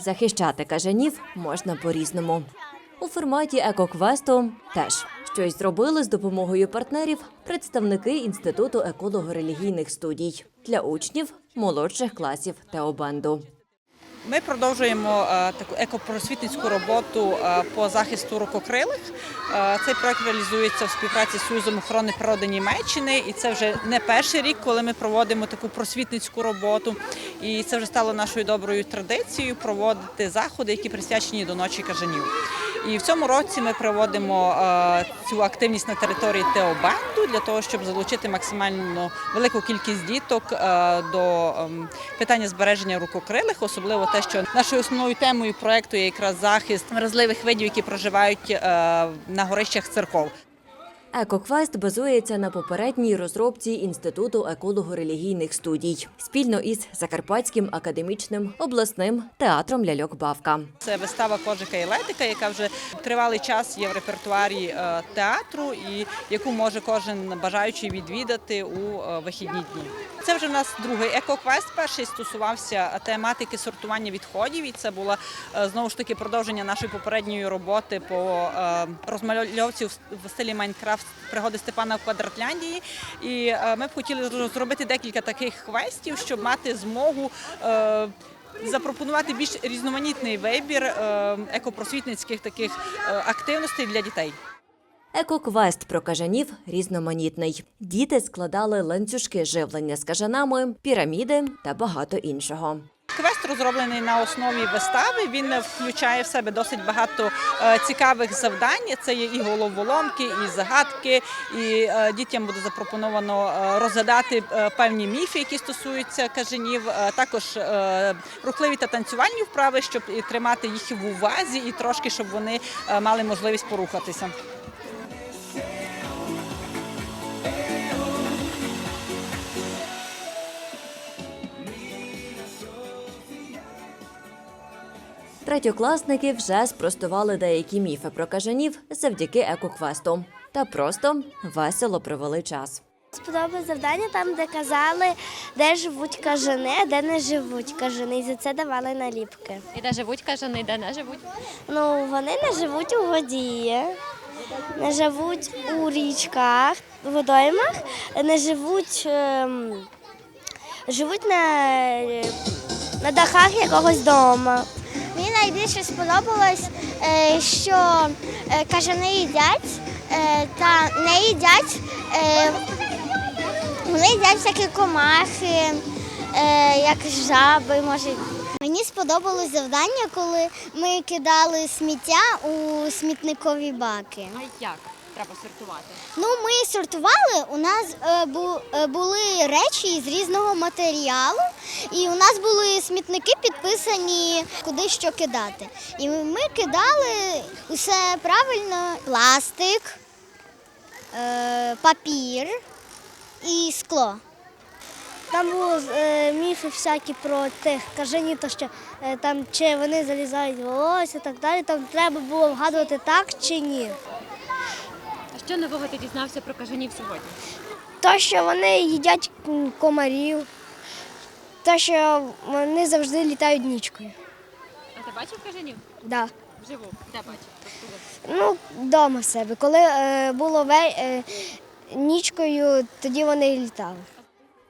захищати кажанів можна по-різному. У форматі екоквесту теж щось зробили з допомогою партнерів представники Інституту еколого-релігійних студій для учнів молодших класів Теобенду. Ми продовжуємо е, таку екопросвітницьку роботу е, по захисту рукокрилих. Е, Цей проект реалізується в співпраці з Союзом охорони природи Німеччини, і це вже не перший рік, коли ми проводимо таку просвітницьку роботу. І це вже стало нашою доброю традицією проводити заходи, які присвячені до ночі кажанів. І в цьому році ми проводимо е, цю активність на території Теобанду для того, щоб залучити максимально велику кількість діток е, до ем, питання збереження рукокрилих, особливо те, що нашою основною темою проекту є якраз захист вразливих видів, які проживають е, на горищах церков. Екоквест базується на попередній розробці Інституту еколого-релігійних студій спільно із Закарпатським академічним обласним театром ляльок Бавка. Це вистава Кожика і Летика, яка вже тривалий час є в репертуарі е, театру, і яку може кожен бажаючий відвідати у е, вихідні дні. Це вже в нас другий екоквест. Перший стосувався тематики сортування відходів, і це було е, знову ж таки продовження нашої попередньої роботи по е, розмальовці в стилі Майнкрафт пригоди Степана в Квадратляндії. І е, ми б хотіли зробити декілька таких квестів, щоб мати змогу. запропонувати більш різноманітний вибір екопросвітницьких таких активностей для дітей. Екоквест про кажанів різноманітний. Діти складали ланцюжки живлення з кажанами, піраміди та багато іншого. Квест розроблений на основі вистави. Він включає в себе досить багато е, цікавих завдань. Це є і головоломки, і загадки. І е, дітям буде запропоновано е, розгадати певні міфи, які стосуються кажанів. Також рухливі та танцювальні вправи, щоб тримати їх в увазі, і трошки щоб вони мали можливість порухатися. Третьокласники вже спростували деякі міфи про кажанів завдяки екоквесту та просто весело провели час. Сподобалось завдання там, де казали, де живуть кажани, а де не живуть кажани. І за це давали наліпки. І де живуть кажани, де не живуть. Ну, вони не живуть у воді, не живуть у річках, у водоймах, не живуть, ем, живуть на, на дахах якогось дому. Найбільше сподобалось, е, що е, кажани їдять е, та не їдять. Вони їдять всякі комахи, як жаби, може. Мені сподобалось завдання, коли ми кидали сміття у смітникові баки. А як треба сортувати? Ну, ми сортували. У нас е, бу- е, були речі з різного матеріалу, і у нас були смітники підписані, куди що кидати. І ми кидали усе правильно: пластик, е, папір і скло. Там були е, міфи всякі про тих кажанів, то що е, там чи вони залізають в волосся і так далі. Там треба було вгадувати так чи ні. Що нового ти дізнався про кажанів сьогодні? То, що вони їдять комарів, то, що вони завжди літають нічкою. А ти бачив кажанів? Да. Вживу. Де бачив? Ну, вдома в себе. Коли е, було ве, е, нічкою, тоді вони літали.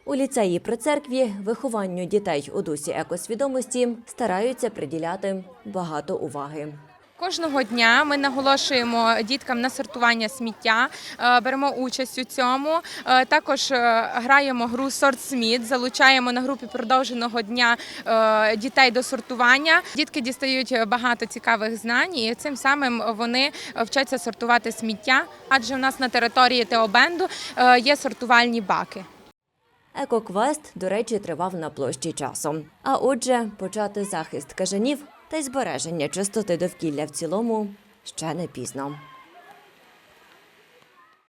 У ліцеї при церкві вихованню дітей у дусі екосвідомості стараються приділяти багато уваги. Кожного дня ми наголошуємо діткам на сортування сміття, е, беремо участь у цьому. Е, Також е, граємо гру Сорт Сміт, залучаємо на групі продовженого дня дітей до сортування. Дітки дістають багато цікавих знань, і цим самим вони вчаться сортувати сміття, адже у нас на території Теобенду є сортувальні баки. Екоквест, до речі, тривав на площі часом. А отже, почати захист кажанів та й збереження чистоти довкілля в цілому ще не пізно.